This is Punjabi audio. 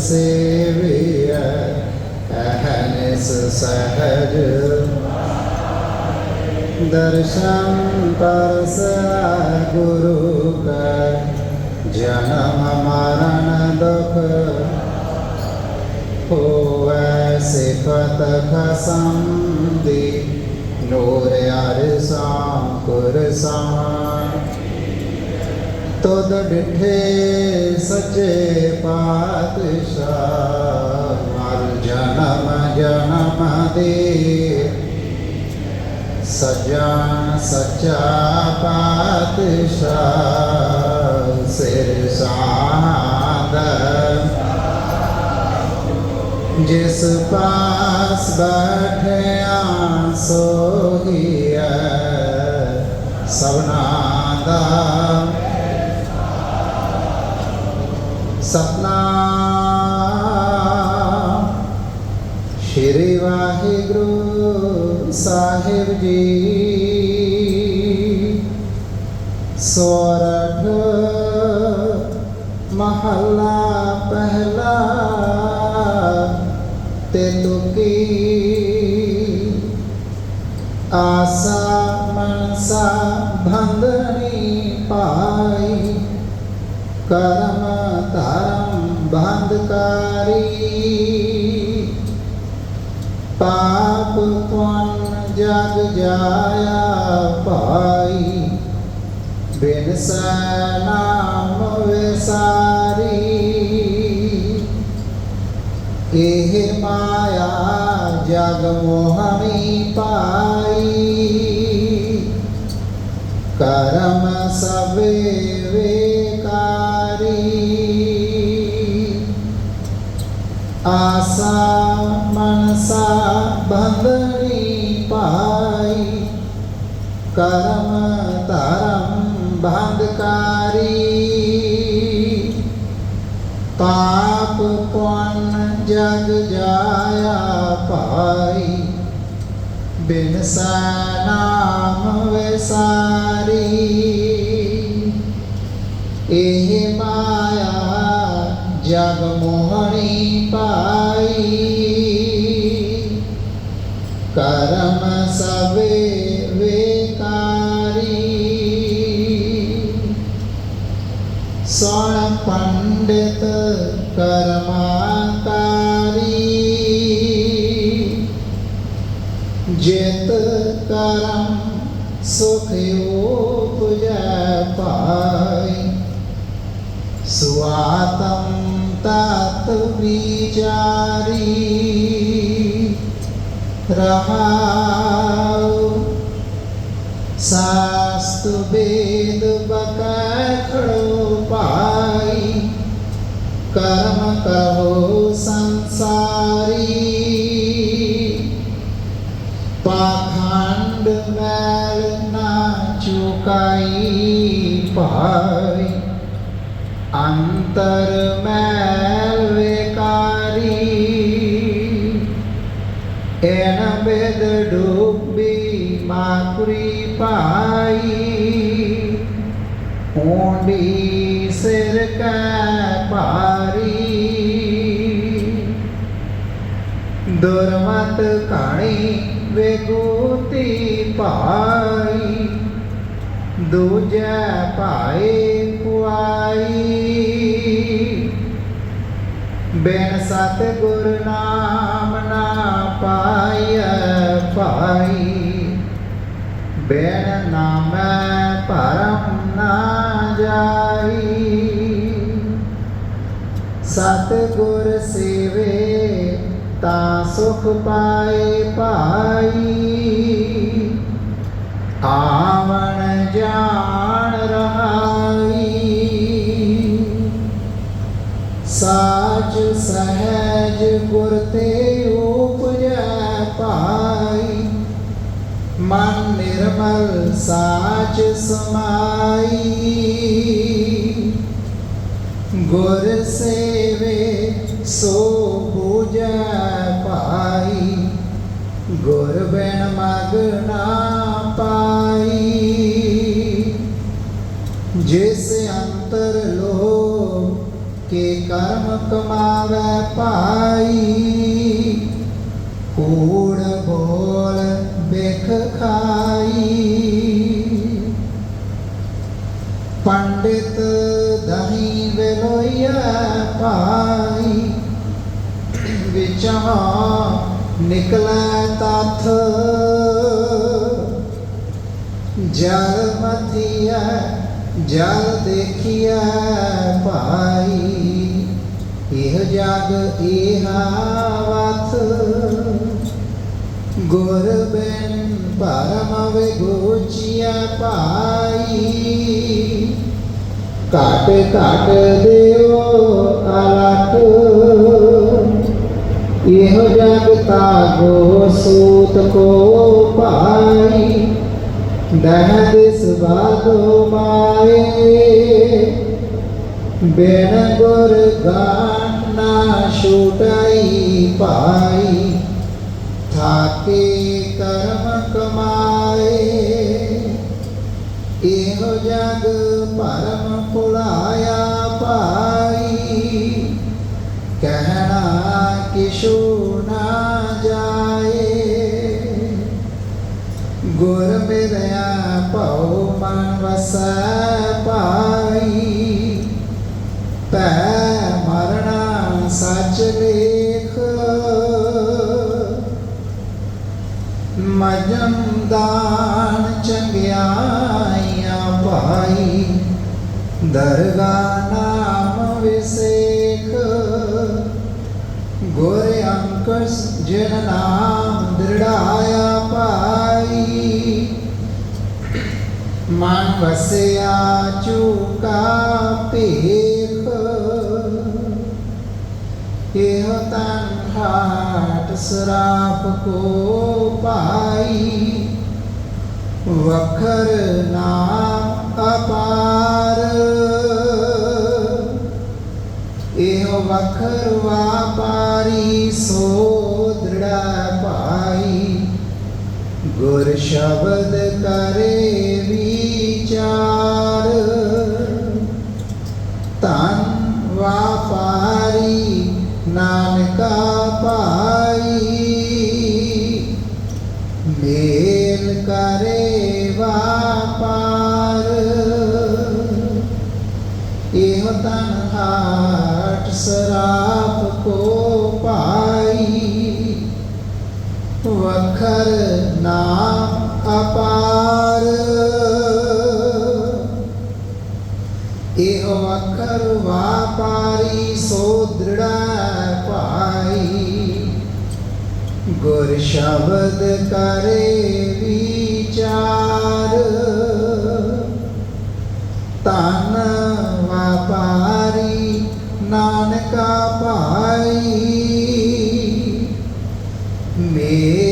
ਸੇਵਿਆ ਅਹਨਿਸ ਸਹਜ ਦਰਸ਼ਨ ਪਰਸਾ ਗੁਰੂ ਕਾ ਜਨਮ ਮਰਨ ਦੁਖ ਹੋਵੈ ਸਿਫਤ ਖਸਮ ਦੀ ਨੂਰ ਅਰਸਾਂ ਕੁਰਸਾਂ ਤੁਧ ਡਿਠੇ ਸੱਚੇ ਪਾਤਸ਼ਾਹ, ਮਰ ਜਨਮ ਜਨਮ ਦੇ। ਸਜਾ ਸੱਚਾ ਪਾਤਸ਼ਾਹ, ਸਿਰ ਸਾਧ ਜਿਸ ਪਾਸ ਬੈਠਿਆ ਸੋਹੀਐ ਸਭਨਾ ਦਾ ਸਤਨਾਮ। ਸ਼੍ਰੀ ਵਾਹਿਗੁਰੂ ਸਾਹਿਬ ਜੀ। ਸੋਰਠ ਮਹੱਲਾ ਪਹਿਲਾ ਤੇ ਤੁਕੀ ਆਸਾ ਮਨਸਾ ਭੰਗਣੀ ਪਾਈ ਕਰ। ਬੰਧਕਾਰੀ ਪਾਪ ਪੁੰਨ ਜਗ ਜਾਇਆ ਭਾਈ। ਬਿਨ ਨਾਮ ਵਿਸਾਰੀ ਇਹ ਮਾਇਆ ਜਗ ਮੋਹਣੀ ਪਾਈ। ਕਰਮ ਸਵੇ ਵੇਕਾਰੀ ਆਸਾ ਮਨਸਾ ਬੰਧਨੀ ਪਾਈ ਕਰਮ ਧਰਮ ਬੰਧਕਾਰੀ ਪਾਪ ਪੁੰਨ ਜਗ ਜਾਇਆ ਭਾਈ ਬਿਨ ਨਾਮ ਵਿਸਾਰੀ ਇਹ ਸੋਣ ਪੰਡਿਤ ਕਰਮਾਕਾਰੀ ਜਿਤ ਕਰਮ ਸੁਖ ਉਪਜੈ ਪਾਈ ਸੁਆਤਮ ਤਤ ਵਿਚਾਰੀ ਰਹਾਉ ਸਾਸਤ ਬੇਦ ਅੰਤਰ ਮੈਲ ਵੇਕਾਰੀ। ਐਨ ਬੇਦ ਡੂਬੀ ਮਾਕੁਰੀ ਪਾਈ ਓੰਡੀ ਸਿਰ ਕੈ ਭਾਰੀ। ਦੁਰਮਤ ਕਹਾਣੀ ਵੇਗੂਤੀ ਭਾਈ। ਦੂਜੈ ਭਾਏ ਪੁਆਈ। ਬਿਨ ਸਤ ਗੁਰ ਨਾਮ ਨਾ ਪਾਈਐ ਭਾਈ। ਬਿਨ ਨਾਮੈ ਪਰਮ ਨਾ ਜਾਈ। ਸਤ ਗੁਰ ਸੇਵੇ ਤਾ ਸੁਖ ਪਾਏ ਭਾਈ। ਆਵਣ ਜਾ ਸਾਚ ਸਹਿਜ ਗੁਰ ਤੇ ਉਪਜੈ ਭਾਈ ਮਨ ਨਿਰਮਲ ਸਾਚ ਸਮਾਈ। ਗੁਰ ਸੇਵੇ ਸੋ ਪੂਜੈ ਭਾਈ ਗੁਰ ਬਿਨ ਮਗ ਕੇ ਕਰਮ ਕਮਾਵੇ ਭਾਈ। ਕੂੜ ਬੋਲ ਬਿਖ ਖਾਈ। ਪੰਡਿਤ ਦਹੀਂ ਵੇਲੋਈਆ ਭਾਈ। ਵਿਚਾਂ ਨਿਕਲੈ ਤਥ। ਜਲ ਮਥਿਆ ਜਲ ਦੇਖਿਆ ਭਾਈ, ਇਹ ਜਗ ਇਹਾ ਵਥ ਗੁਰ ਬਿਨ ਪਰਮ ਵਿਗੋਚਿਆ ਪਾਈ ਘਟ ਘਟ ਦਿਓ ਅਲਖ ਇਹੋ ਜਗ ਤਾਗੋ ਸੂਤ ਕੋ ਪਾਈ ਦਹ ਦਿਸ ਬਾਦੋ ਮਾਏ, ਬਿਨ ਗੁਰ ਗਾਨਾ ਛੁਟਾਈ ਪਾਈ, ਥਾਕੇ ਕਰਮ ਕਮਾਏ। ਇਹੋ ਜਗ ਭਰਮ ਭੁਲਾਇਆ ਪਾਈ ਕਹਿਣਾ ਕਿਛੂ ਨਾ ਜਾਏ। ਗੁਰ ਮਿਲਿਆ ਭਉ ਮਨ ਵਸੈ ਪਾਈ ਪੈ ਮਰਣਾ ਸੱਚ ਲੇਖ ਮਜਮ ਦਾਨ ਚੰਗਿਆਈਆਂ ਭਾਈ। ਦਰਗਾ ਨਾਮ ਵਿਸੇਖ। ਗੁਰ ਅੰਕਸ ਜਿਨ ਨਾਮ ਮਨ ਵਸਿਆ ਚੂਕਾ ਭੇਖ। ਇਹ ਤਨ ਹਾਟ ਸਰਾਪ ਕੋ ਪਾਈ। ਵਖਰ ਨਾਮ ਅਪਾਰ। ਇਹ ਵਖਰ ਵਾਪਾਰੀ ਸੋ ਦ੍ਰਿੜਾ ਪਾਈ। ਗੁਰ ਸ਼ਬਦ ਕਰੇ ਵਿਚਾਰ। ਤਨ ਵਾਪਾਰੀ ਨਾਨਕਾ ਪਾਈ ਮੇਲ ਕਰੇ ਵਾਪਾਰ। ਇਹ ਤਨ ਹਾਟ ਸਰਾਪ ਕੋ ਵਖਰ ਨਾਮ ਅਪਾਰ। ਇਹੋ ਵਖਰ ਵਾਪਾਰੀ ਸੋ ਦ੍ਰਿੜਾ ਪਾਈ। ਗੁਰ ਸ਼ਬਦ ਕਰੇ ਵਿਚਾਰ। ਤਨ ਵਾਪਾਰੀ ਨਾਨਕਾ ਭਾਈ ਮੇਲ